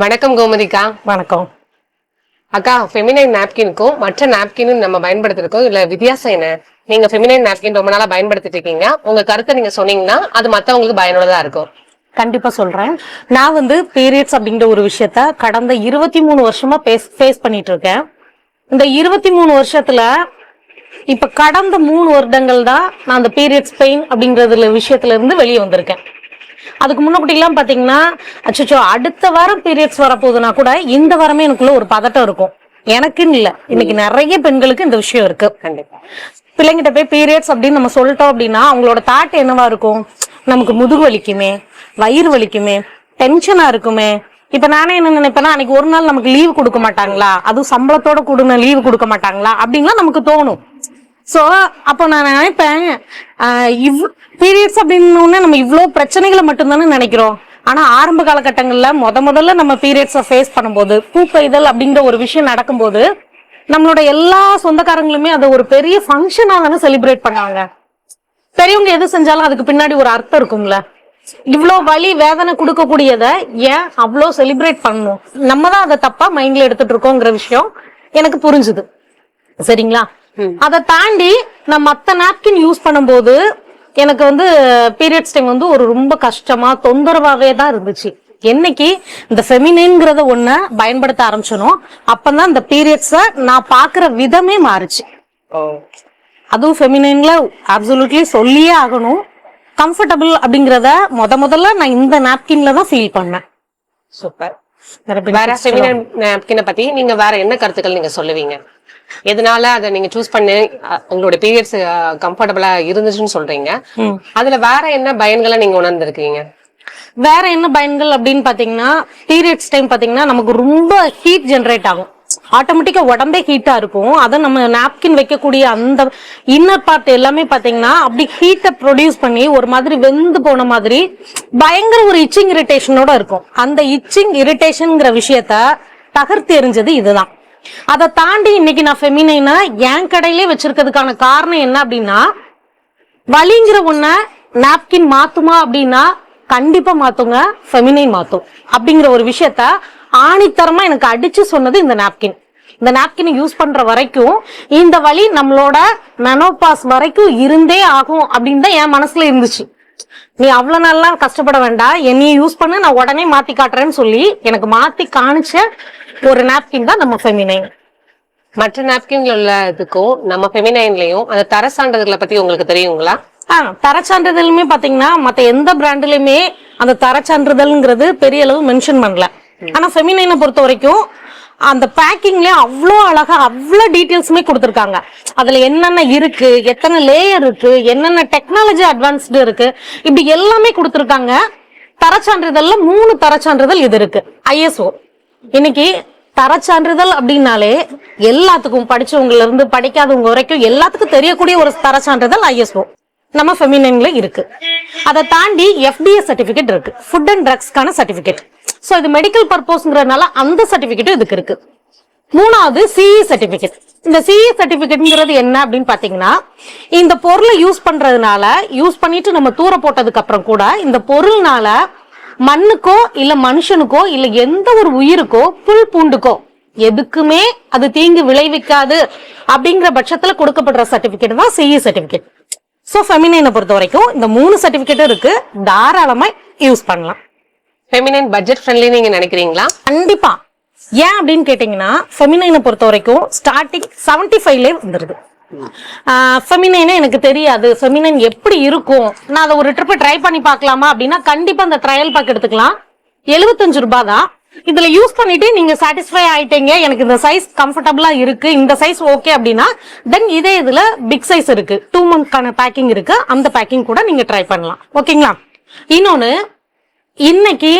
வணக்கம் கோமதிக்கா. வணக்கம். அக்கா ஃபெமினைன் நாப்கினுக்கும் மற்ற நாப்கினும் நம்ம பயன்படுத்துறதுக்கும் இல்ல வித்தியாசம் என்ன? நீங்க ஃபெமினைன் நாப்கின் ரொம்ப நாளா பயன்படுத்திட்டு இருக்கீங்க. உங்க கருத்தை நீங்க சொன்னீங்கன்னா அது மத்தவங்களுக்கு பயனுள்ளதா இருக்கும். கண்டிப்பா சொல்றேன். நான் வந்து பீரியட்ஸ் அப்படிங்கிற ஒரு விஷயத்த கடந்த இருபத்தி மூணு வருஷமா ஃபேஸ் பண்ணிட்டு இருக்கேன் இந்த இருபத்தி மூணு வருஷத்துல இப்ப கடந்த மூணு வருடங்கள் தான் நான் அந்த பீரியட்ஸ் பெயின் அப்படிங்கறதுல விஷயத்துல இருந்து வெளியே வந்திருக்கேன். அதுக்கு முன்னாடி எல்லாம் பாத்தீங்கன்னா அச்சோ அடுத்த வாரம் பீரியட்ஸ் வரப்போகுதுன்னா கூட இந்த வாரமே எனக்குள்ள ஒரு பதட்டம் இருக்கும். எனக்குன்னு இல்ல. இன்னைக்கு நிறைய பெண்களுக்கு இந்த விஷயம் இருக்கு. கண்டிப்பா. பிள்ளைங்கிட்ட போய் பீரியட்ஸ் அப்படின்னு நம்ம சொல்லிட்டோம் அப்படின்னா அவங்களோட தாட் என்னவா இருக்கும்? நமக்கு முதுகு வலிக்குமே வயிறு வலிக்குமே டென்ஷனா இருக்குமே. இப்ப நானே என்ன நினைப்பேன்னா அன்னைக்கு ஒரு நாள் நமக்கு லீவு கொடுக்க மாட்டாங்களா? அதுவும் சம்பளத்தோட கொடுன லீவு கொடுக்க மாட்டாங்களா? அப்படின்லாம் நமக்கு தோணும். ஸோ அப்போ நான் நினைப்பேன் இவ் பீரியட்ஸ் அப்படின்னு நம்ம இவ்வளோ பிரச்சனைகளை மட்டும்தானே நினைக்கிறோம். ஆனால் ஆரம்ப காலகட்டங்களில் முத முதல்ல நம்ம பீரியட்ஸை ஃபேஸ் பண்ணும்போது பூப்பெய்தல் அப்படிங்கிற ஒரு விஷயம் நடக்கும்போது நம்மளோட எல்லா சொந்தக்காரங்களுமே அதை ஒரு பெரிய ஃபங்க்ஷனாக தானே செலிப்ரேட் பண்ணாங்க. பெரியவங்க எது செஞ்சாலும் அதுக்கு பின்னாடி ஒரு அர்த்தம் இருக்கும்ல. இவ்வளோ வலி வேதனை கொடுக்கக்கூடியதை ஏன் அவ்வளோ செலிப்ரேட் பண்ணணும்? நம்ம தான் அதை தப்பாக மைண்டில் எடுத்துட்டு இருக்கோங்கிற விஷயம் எனக்கு புரிஞ்சுது. சரிங்களா? அதை தாண்டி நான் மத்த நாப்கின் யூஸ் பண்ணும்போது எனக்கு வந்து பீரியட்ஸ் டைம் வந்து ஒரு ரொம்ப கஷ்டமா தொந்தரவாவே தான் இருந்துச்சு. என்னைக்கு இந்த ஃபெமினின்ங்கிறத ஒண்ண பயன்படுத்த ஆரம்பிச்சனோ அப்பதான் இந்த பீரியட்ஸ நான் பாக்குற விதமே மாறுச்சு. அதுவும் ஃபெமினின்ல அப்சல்யூட்லி சொல்லியே ஆகணும். கம்ஃபர்டபுள் அப்படிங்கறத முத முதல்ல நான் இந்த நாப்கின்ல தான் ஃபீல் பண்ணேன். சூப்பர். வேற ஃபெமினைன் நாப்கினை பத்தி நீங்க வேற என்ன கருத்துக்கள் நீங்க சொல்லுவீங்க? எதனால அதை நீங்க சூஸ் பண்ணி உங்களோட பீரியட்ஸ் கம்ஃபர்டபுளா இருந்துச்சுன்னு சொல்றீங்க. அதுல வேற என்ன பயன்களை நீங்க உணர்ந்திருக்கீங்க? வேற என்ன பயன்கள் அப்படின்னு பாத்தீங்கன்னா பீரியட்ஸ் டைம் பாத்தீங்கன்னா நமக்கு ரொம்ப ஹீட் ஜெனரேட் ஆகும். ஆட்டோமேட்டிக்காக உடம்பே ஹீட்டாக இருக்கும். அதை நம்ம நாப்கின் வைக்கக்கூடிய அந்த இன்னர் பார்ட் எல்லாமே பார்த்தீங்கன்னா அப்படி ஹீட்டை ப்ரொடியூஸ் பண்ணி ஒரு மாதிரி வெந்து போன மாதிரி பயங்கர ஒரு இச்சிங் இரிட்டேஷனோட இருக்கும். அந்த இச்சிங் இரிட்டேஷனுங்கிற விஷயத்த தகர்த்து எறிஞ்சது இதுதான். அதை தாண்டி இன்னைக்கு நான் ஃபெமினைனா என் கடையிலே வச்சிருக்கிறதுக்கான காரணம் என்ன அப்படின்னா வலிங்கிற ஒண்ண நாப்கின் மாத்துமா அப்படின்னா கண்டிப்பா மாத்துங்க ஃபெமினைன் மாத்தும். அப்படிங்கிற ஒரு விஷயத்த ஆணித்தரமா எனக்கு அடிச்சு சொன்னது இந்த நாப்கின் இந்த நாப்கினை யூஸ் பண்ற வரைக்கும் இந்த வலி நம்மளோட மெனோபாஸ் வரைக்கும் இருந்தே ஆகும் அப்படின்னு தான் என் மனசுல இருந்துச்சு. நீ அவ்வளவு நல்லா கஷ்டப்பட வேண்டாம். என்னைய யூஸ் பண்ணு நான் உடனே மாத்தி காட்டுறேன்னு சொல்லி எனக்கு மாத்தி காணிச்ச ஒரு நாப்கின் தான் நம்ம ஃபெமினைன் மற்ற நாப்கின்ல உள்ள இதுக்கும் நம்ம ஃபெமினைன்லயும் அந்த தர சான்றிதழ்களை பத்தி உங்களுக்கு தெரியுங்களா? ஆ தரச்சான்றிதழுமே பாத்தீங்கன்னா மத்த எந்த பிராண்ட்லயுமே அந்த தரச்சான்றிதழ்ங்கிறது பெரிய அளவு மென்ஷன் பண்ணல. ஆனா ஃபெமினைனை பொறுத்த வரைக்கும் அந்த பேக்கிங்லயே அவ்வளோ அழகா அவ்வளோ டீட்டெயில்ஸுமே கொடுத்துருக்காங்க. அதுல என்னென்ன இருக்கு எத்தனை லேயர் இருக்கு என்னென்ன டெக்னாலஜி அட்வான்ஸ்டு இருக்கு இப்படி எல்லாமே கொடுத்துருக்காங்க. தரச்சான்றிதழ்ல மூணு தரச்சான்றிதழ் இது இருக்கு. ஐஎஸ்ஓ இன்னைக்கு தரச்சான்றிதழ் அப்படின்னாலே எல்லாத்துக்கும் படிச்சவங்கல இருந்து படிக்காதவங்க வரைக்கும் எல்லாத்துக்கும் தெரியக்கூடிய ஒரு தரச்சான்றிதழ் ஐஎஸ்ஓ நம்ம ஃபெமினின்ல இருக்கு. அதை தாண்டி எஃப்டிஏ சர்டிபிகேட் இருக்கு. ஃபுட் அண்ட் ட்ரக்ஸ்க்கான சர்டிபிகேட் ஸோ இது மெடிக்கல் பர்பஸ்ங்கிறதுனால அந்த சர்டிபிகேட்டும் இதுக்கு இருக்கு. மூணாவது சிஇ சர்டிபிகேட் இந்த சிஇ சர்டிபிகேட்ங்கிறது என்ன அப்படின்னு பார்த்தீங்கன்னா இந்த பொருளை யூஸ் பண்ணுறதுனால யூஸ் பண்ணிட்டு நம்ம தூர போட்டதுக்கு அப்புறம் கூட இந்த பொருள்னால மண்ணுக்கோ இல்லை மனுஷனுக்கோ இல்லை எந்த ஒரு உயிருக்கோ புல் பூண்டுக்கோ எதுக்குமே அது தீங்கு விளைவிக்காது அப்படிங்கிற பட்சத்தில் கொடுக்கப்படுற சர்டிபிகேட் தான் சிஇ சர்டிபிகேட் சோ ஃபெமினைனை பொறுத்த வரைக்கும் இந்த மூணு சர்டிபிகேட்டும் இருக்கு. தாராளமா யூஸ் பண்ணலாம். ஃபெமினைன் பட்ஜெட் ஃப்ரெண்ட்லி நீங்க நினைக்கிறீங்களா? கண்டிப்பா. ஏன் அப்படின்னு கேட்டீங்கன்னா ஃபெமினைனை பொறுத்த வரைக்கும் ஸ்டார்டிங் செவன்டி ஃபைவ்லேயே வந்துருது ஃபெமினைனே எனக்கு தெரியாது. ஃபெமினைன் எப்படி இருக்கும்? நான் அதை ஒரு ட்ரிப் ட்ரை பண்ணி பார்க்கலாமா அப்படின்னா கண்டிப்பா அந்த ட்ரையல் பேக் எடுத்துக்கலாம். எழுபத்தஞ்சு ரூபாய் தான். இதுல யூஸ் பண்ணிட்டு நீங்க சாட்டிஸ்ஃபை ஆயிட்டீங்க. எனக்கு இந்த சைஸ் கம்ஃபர்டபுளா இருக்கு. இந்த சைஸ் ஓகே அப்படின்னா தென் இதே இதுல பிக் சைஸ் இருக்கு. டூ மந்த்க்கான பேக்கிங் இருக்கு. அந்த பேக்கிங் கூட நீங்க ட்ரை பண்ணலாம். ஓகேங்களா இன்னொன்னு இன்னைக்கு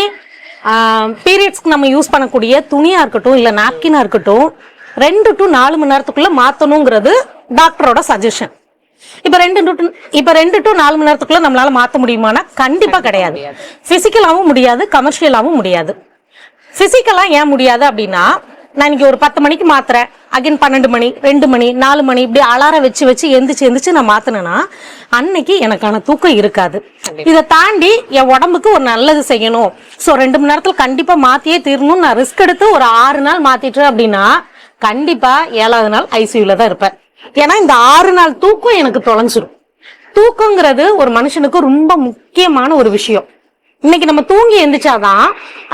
பீரியட்ஸ்க்கு நம்ம யூஸ் பண்ணக்கூடிய துணியா இருக்கட்டும் இல்ல நாப்கினா இருக்கட்டும் ரெண்டு டு நாலு மணி நேரத்துக்குள்ள மாத்தணுங்கிறது டாக்டரோட சஜஷன் இப்ப ரெண்டு டு இப்ப ரெண்டு டு நாலு மணி நேரத்துக்குள்ள நம்மளால மாத்த முடியுமானா கண்டிப்பா கிடையாது. பிசிக்கலாவும் முடியாது கமர்ஷியலாவும் முடியாது. பிசிக்கலா ஏன் முடியாது அப்படின்னா நான் இன்னைக்கு ஒரு பத்து மணிக்கு மாத்துறேன். அகைன் பன்னெண்டு மணி ரெண்டு மணி நாலு மணி இப்படி அலாரம் வச்சு வச்சு எந்திரிச்சு எந்திரிச்சு நான் மாத்தினேன்னா அன்னைக்கு எனக்கான தூக்கம் இருக்காது. இதை தாண்டி என் உடம்புக்கு ஒரு நல்லது செய்யணும். ஸோ ரெண்டு மணி நேரத்துல கண்டிப்பா மாத்தியே தீரணும் நான் ரிஸ்க் எடுத்து ஒரு ஆறு நாள் மாத்திட்டேன் அப்படின்னா கண்டிப்பா ஏழாவது நாள் ஐசியூல தான் இருப்பேன். ஏன்னா இந்த ஆறு நாள் தூக்கம் எனக்கு தொலைஞ்சிரும். தூக்கங்கிறது ஒரு மனுஷனுக்கு ரொம்ப முக்கியமான ஒரு விஷயம். இன்னைக்கு நம்ம தூங்கி எந்திரிச்சாதான்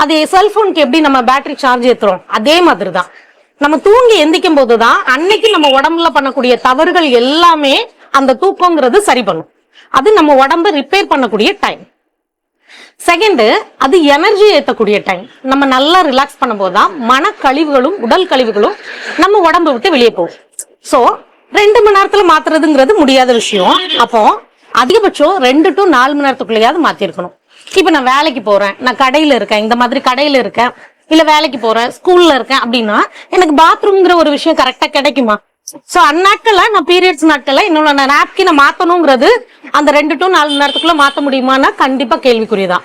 அது செல்போனுக்கு எப்படி நம்ம பேட்டரி சார்ஜ் ஏத்துறோம்? அதே மாதிரி தான் நம்ம தூங்கி எந்திக்கும் போதுதான் அன்னைக்கு நம்ம உடம்புல பண்ணக்கூடிய தவறுகள் எல்லாமே அந்த தூக்கங்கிறது சரி பண்ணும். அது நம்ம உடம்ப ரிப்பேர் பண்ணக்கூடிய டைம் செகண்டு அது எனர்ஜி ஏற்றக்கூடிய டைம் நம்ம நல்லா ரிலாக்ஸ் பண்ணும்போது தான் மன கழிவுகளும் உடல் கழிவுகளும் நம்ம உடம்பு விட்டு வெளியே போகும். ஸோ ரெண்டு மணி நேரத்தில் மாத்துறதுங்கிறது முடியாத விஷயம். அப்போ அதிகபட்சம் ரெண்டு டு நாலு மணி நேரத்துக்குள்ளேயாவது மாத்திருக்கணும். இப்போ நான் வேலைக்கு போறேன். நான் கடையில இருக்கேன். இந்த மாதிரி கடையில இருக்கேன். இல்ல வேலைக்கு போறேன். ஸ்கூல்ல இருக்கேன் அப்படின்னா எனக்கு பாத்ரூம்ங்கிற ஒரு விஷயம் கரெக்டா கிடைக்குமா? சோ அந்நாட்கள்ல நான் பீரியட்ஸ் நாட்கள்ல என்னோட நாப்கினை மாத்தணுங்கிறது அந்த ரெண்டு டு நாலு மணி நேரத்துக்குள்ள மாத்த முடியுமான்னா கண்டிப்பா கேள்விக்குரியதான்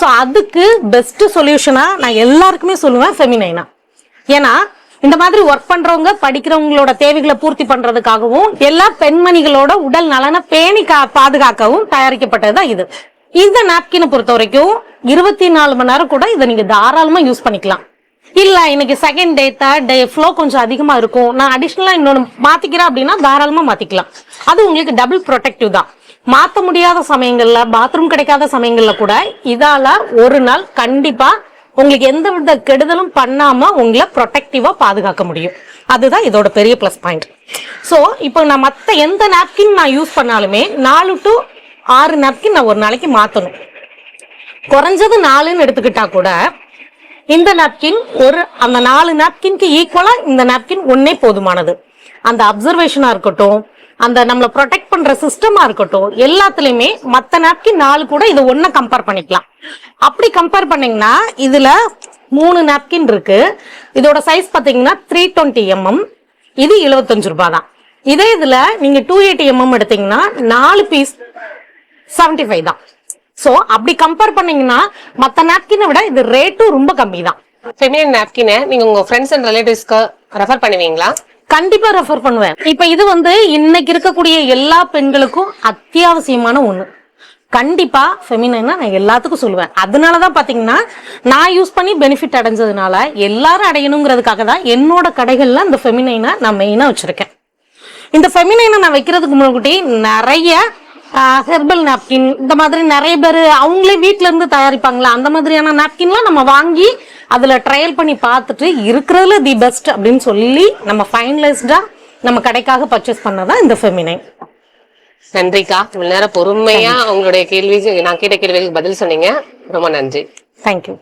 சோ அதுக்கு பெஸ்ட் சொல்யூஷனா நான் எல்லாருக்குமே சொல்லுவேன் ஃபெமினைனா ஏன்னா இந்த மாதிரி ஒர்க் பண்றவங்க படிக்கிறவங்களோட தேவைகளை பூர்த்தி பண்றதுக்காகவும் எல்லா பெண்மணிகளோட உடல் நலனை பேணி கா- பாதுகாக்கவும் தயாரிக்கப்பட்டதுதான் இது. இந்த நாப்கினை பொறுத்த வரைக்கும் இருபத்தி நாலு மணி நேரம் கூட இதை நீங்கள் தாராளமா யூஸ் பண்ணிக்கலாம். இல்ல இன்னைக்கு second day third day flow கொஞ்சம் அதிகமா இருக்கும். நான் அடிஷ்னலா இன்னொன்னு மாத்திக்கிறேன் அப்படின்னா தாராளமா மாத்திக்கலாம். அது உங்களுக்கு டபுள் ப்ரொடெக்டிவ் தான். மாத்த முடியாத சமயங்கள்ல பாத்ரூம் கிடைக்காத சமயங்கள்ல கூட இதால ஒரு நாள் கண்டிப்பா உங்களுக்கு எந்த வித கெடுதலும் பண்ணாம உங்களை ப்ரொடெக்டிவா பாதுகாக்க முடியும். அதுதான் இதோட பெரிய ப்ளஸ் பாயிண்ட் ஸோ இப்போ நான் மற்ற எந்த நாப்கின் நான் யூஸ் பண்ணாலுமே நாலு டு ஆறு நாப்கின் நான் ஒரு நாளைக்கு மாற்றணும் குறைஞ்சது நாலுன்னு எடுத்துக்கிட்டா கூட இந்த நாப்கின் ஒரு அந்த நாலு நாப்கின்க்கு ஈக்குவலாக இந்த நாப்கின் ஒன்னே போதுமானது. அந்த அப்சர்வேஷனாக இருக்கட்டும் அந்த நம்மளை ப்ரொடெக்ட் பண்ற சிஸ்டமா இருக்கட்டும் எல்லாத்துலயுமே மத்த நாப்கின் நாலு கூட இது ஒன்ன கம்பேர் பண்ணிக்கலாம். அப்படி கம்பேர் பண்ணீங்கன்னா இதுல மூணு நாப்கின் இருக்கு. இதோட சைஸ் பாத்தீங்கன்னா த்ரீ டுவெண்ட்டி எம்எம் இது 75 ரூபாய் தான். இதே இதுல நீங்க டூ எயிட்டி எம்எம் எடுத்தீங்கன்னா நாலு பீஸ் 75 ஃபைவ் தான். சோ அப்படி கம்பேர் பண்ணீங்கன்னா மத்த நாப்கினை விட இது ரேட்டும் ரொம்ப கம்மி தான் ஃபெமினைன் நாப்கினை நீங்க உங்க ஃப்ரெண்ட்ஸ் அண்ட் ரிலேட்டிவ்ஸ்க்கு ரெஃபர் பண்ணுவீங்களா? கண்டிப்பா ரெஃபர் பண்ணுவேன். இப்ப இது வந்து இன்னைக்கு இருக்கக்கூடிய எல்லா பெண்களுக்கும் அத்தியாவசியமான ஒண்ணு. கண்டிப்பா ஃபெமினைனா நான் எல்லாத்துக்கும் சொல்லுவேன். அதனாலதான் பாத்தீங்கன்னா நான் யூஸ் பண்ணி பெனிஃபிட் அடைஞ்சதுனால எல்லாரும் அடையணுங்கிறதுக்காக தான் என்னோட கடைகள்ல இந்த ஃபெமினைனை நான் மெயினா வச்சிருக்கேன். இந்த ஃபெமினைனை நான் வைக்கிறதுக்கு முன்னாடி நிறைய ஹெர்பல் நாப்கின் இந்த மாதிரி நிறைய பேர் அவங்களே வீட்ல இருந்து தயாரிப்பாங்களா? அந்த மாதிரியான நாப்கின்லாம் நம்ம வாங்கி அதுல ட்ரையல் பண்ணி பார்த்துட்டு இருக்கிறதுல தி பெஸ்ட் அப்படின்னு சொல்லி நம்ம ஃபைனலைஸ்டா நம்ம கடைக்காக பர்ச்சேஸ் பண்ணதான் இந்த ஃபெமினைன் நன்றிக்கா. இவ்வளவு நேரம் பொறுமையா உங்களுடைய கேள்விக்கு நான் கேட்ட கேள்விக்கு பதில் சொன்னீங்க. ரொம்ப நன்றி. தேங்க்யூ